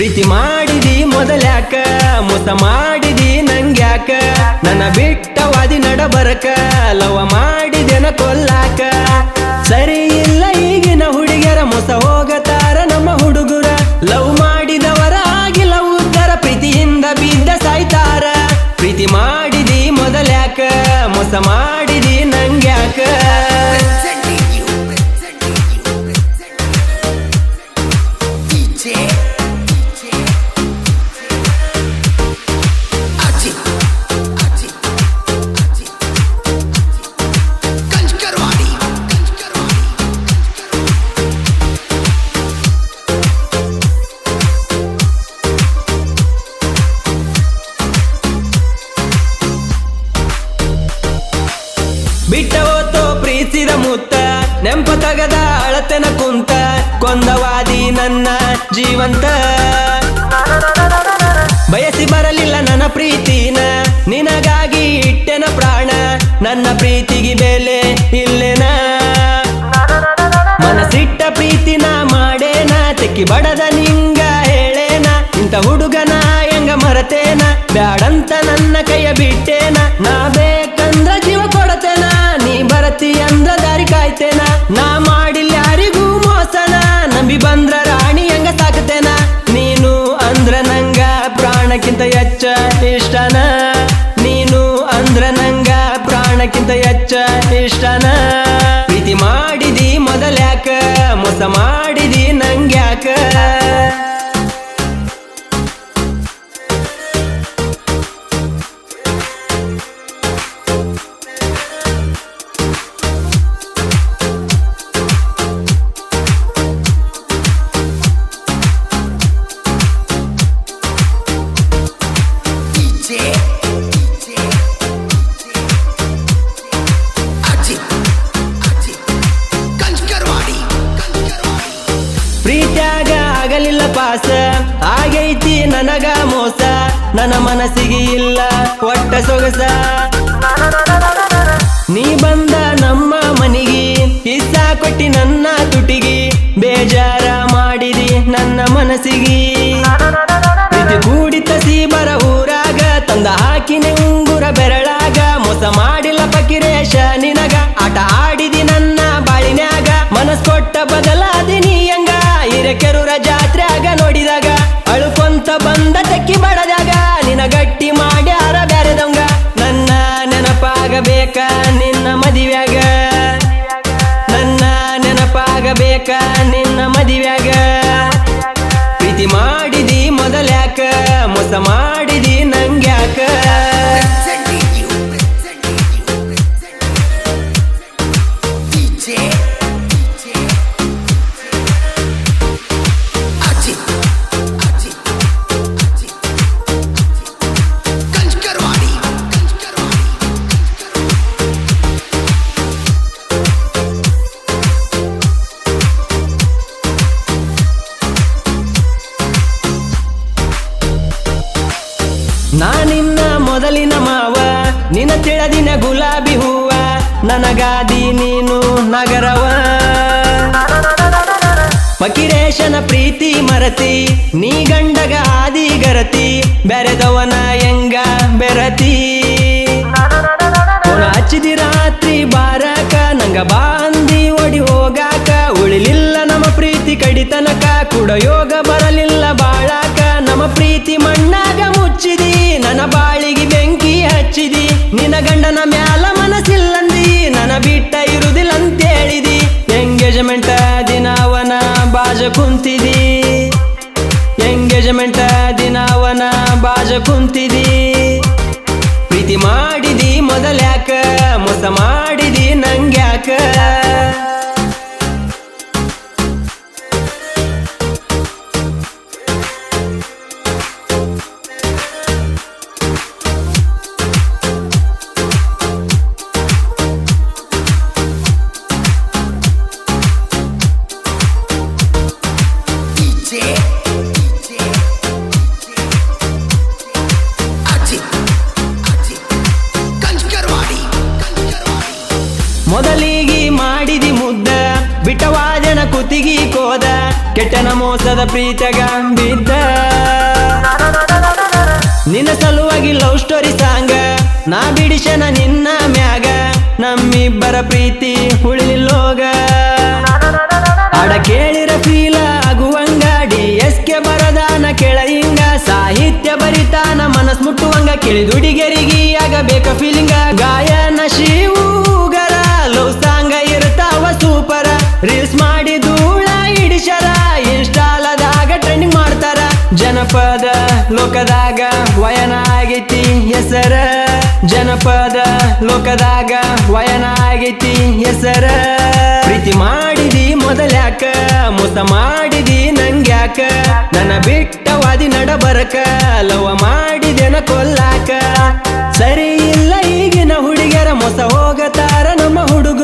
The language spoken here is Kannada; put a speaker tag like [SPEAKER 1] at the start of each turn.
[SPEAKER 1] ಪ್ರೀತಿ ಮಾಡಿದಿ ಮೊದಲ್ಯಾಕ, ಮೋಸ ಮಾಡಿದಿ ನಂಗ್ಯಾಕ. ನನ್ನ ಬಿಟ್ಟವಾದಿ ನಡಬರಕ ಲವ ಮಾಡಿದೆನ ಕೊಲ್ಲಾಕ. ಸರಿ ಇಲ್ಲ ಈಗಿನ ಹುಡುಗಿಯರ ಮೋಸ ಹೋಗತಾರ ನಮ್ಮ ಹುಡುಗರ. ಲವ್ ಮಾಡಿದವರ ಲವ್ ಉತ್ತರ ಪ್ರೀತಿಯಿಂದ ಬಿದ್ದ ಸಾಯ್ತಾರ. ಪ್ರೀತಿ ಮಾಡಿದಿ ಮೊದಲ್ಯಾಕ, ಮೋಸ ಮಾಡಿ ನೆಂಪ ತಗದ ಅಳತೆನ ಕುಂತ ಕೊಂದವಾದಿ ನನ್ನ ಜೀವಂತ. ಬಯಸಿ ಬರಲಿಲ್ಲ ನನ್ನ ಪ್ರೀತಿನ, ನಿನಗಾಗಿ ಇಟ್ಟೆನ ಪ್ರಾಣ, ನನ್ನ ಪ್ರೀತಿಗೆ ಬೆಲೆ ಇಲ್ಲೆನ? ನಂಬಿ ಬಂದ್ರ ರಾಣಿ ಹಂಗ ಸಾಕತೇನ ನೀನು ಅಂದ್ರ ನಂಗ ಪ್ರಾಣಕ್ಕಿಂತ ಹೆಚ್ಚ ಇಷ್ಟನ? ನೀನು ಅಂದ್ರ ನಂಗ ಪ್ರಾಣಕ್ಕಿಂತ ಹೆಚ್ಚ ಇಷ್ಟನ? ಪ್ರೀತಿ ಮಾಡಿದಿ ಮೊದಲ್ಯಾಕ, ಮೋಸ ಮಾಡಿದಿ ನಂಗ್ಯಾಕ? ಪಾಸ. ಆಗೈತಿ ನನಗ ಮೋಸ. ನನ್ನ ಮನಸ್ಸಿಗೆ ಇಲ್ಲ ಒಟ್ಟ ಸೊಗಸ. ನೀ ಬಂದ ನಮ್ಮ ಮೋಸ ನನಗಾದಿ ನೀನು ನಗರವ. ಮಕಿರೇಶನ ಪ್ರೀತಿ ಮರತಿ, ನೀ ಗಂಡಗ ಆದಿ ಗರತಿ, ಬೆರೆದವನ ಹೆಂಗ ಬೆರತಿ. ಹಚ್ಚಿದಿ ರಾತ್ರಿ ಬಾರಕ, ನಂಗ ಬಾಂದಿ ಒಡಿ ಹೋಗಾಕ, ಉಳಿಲಿಲ್ಲ ನಮ್ಮ ಪ್ರೀತಿ ಕಡಿತನಕ ಕೂಡ ಯೋಗ ಬರಲಿಲ್ಲ ಬಾಳಾಕ, ನಮ್ಮ ಪ್ರೀತಿ ಮಣ್ಣಾಗ ಮುಚ್ಚಿದಿ, ನನ್ನ ಬಾಳಿಗೆ ಬೆಂಕಿ ಹಚ್ಚಿದಿ, ನಿನ್ನ ಗಂಡನ ಬಾಜ ಕುಂತಿದಿ. ಎಂಗೇಜ್ಮೆಂಟ್ ದಿನವನ ಬಾಜ ಕುಂತಿದಿ. ಮೊದಲಿಗೆ ಮಾಡಿದಿ ಮುದ್ದ, ಬಿಟ್ಟವಾಜನ ಕುತಿಗಿ ಕೋದ, ಕೆಟ್ಟನ ಮೋಸದ ಪ್ರೀತಗ ಬಿದ್ದ ನಿನ್ನ ಸಲುವಾಗಿ ಲವ್ ಸ್ಟೋರಿ ಸಾಂಗ, ನಾ ಬಿಡಿಸನ ನಿನ್ನ ಮ್ಯಾಗ, ನಮ್ಮಿಬ್ಬರ ಪ್ರೀತಿ ಉಳಿಲಿಲ್ಲೋಗ ಅಡ ಕೇಳಿರ ಫೀಲ ಆಗುವಂಗ, ಡಿ ಎಸ್ ಕೆ ಬರದಾನ ಕೆಳ ಹಿಂಗ ಸಾಹಿತ್ಯ ಬರಿತಾನ ಮನಸ್ ಮುಟ್ಟುವಂಗ ಕೇಳಿದುಡಿಗೆರಿಗಿ ಆಗಬೇಕ ಫೀಲಿಂಗ ಗಾಯನ ಲೋಕದಾಗ ವಯನ ಆಗೈತಿ ಹೆಸರ. ಜನಪದ ಲೋಕದಾಗ ವಯನ ಆಗೈತಿ ಹೆಸರ. ಪ್ರೀತಿ ಮಾಡಿದಿ ಮೊದಲ್ಯಾಕ, ಮೋಸ ಮಾಡಿದಿ ನಂಗ್ಯಾಕ. ನನ್ನ ಬಿಟ್ಟವಾದಿ ನಡಬರಕ ಲವ ಮಾಡಿದೆನ ಕೊಲ್ಲಾಕ. ಸರಿ ಇಲ್ಲ ಈಗಿನ ಹುಡುಗರ ಮೋಸ ಹೋಗತಾರ ನಮ್ಮ ಹುಡುಗ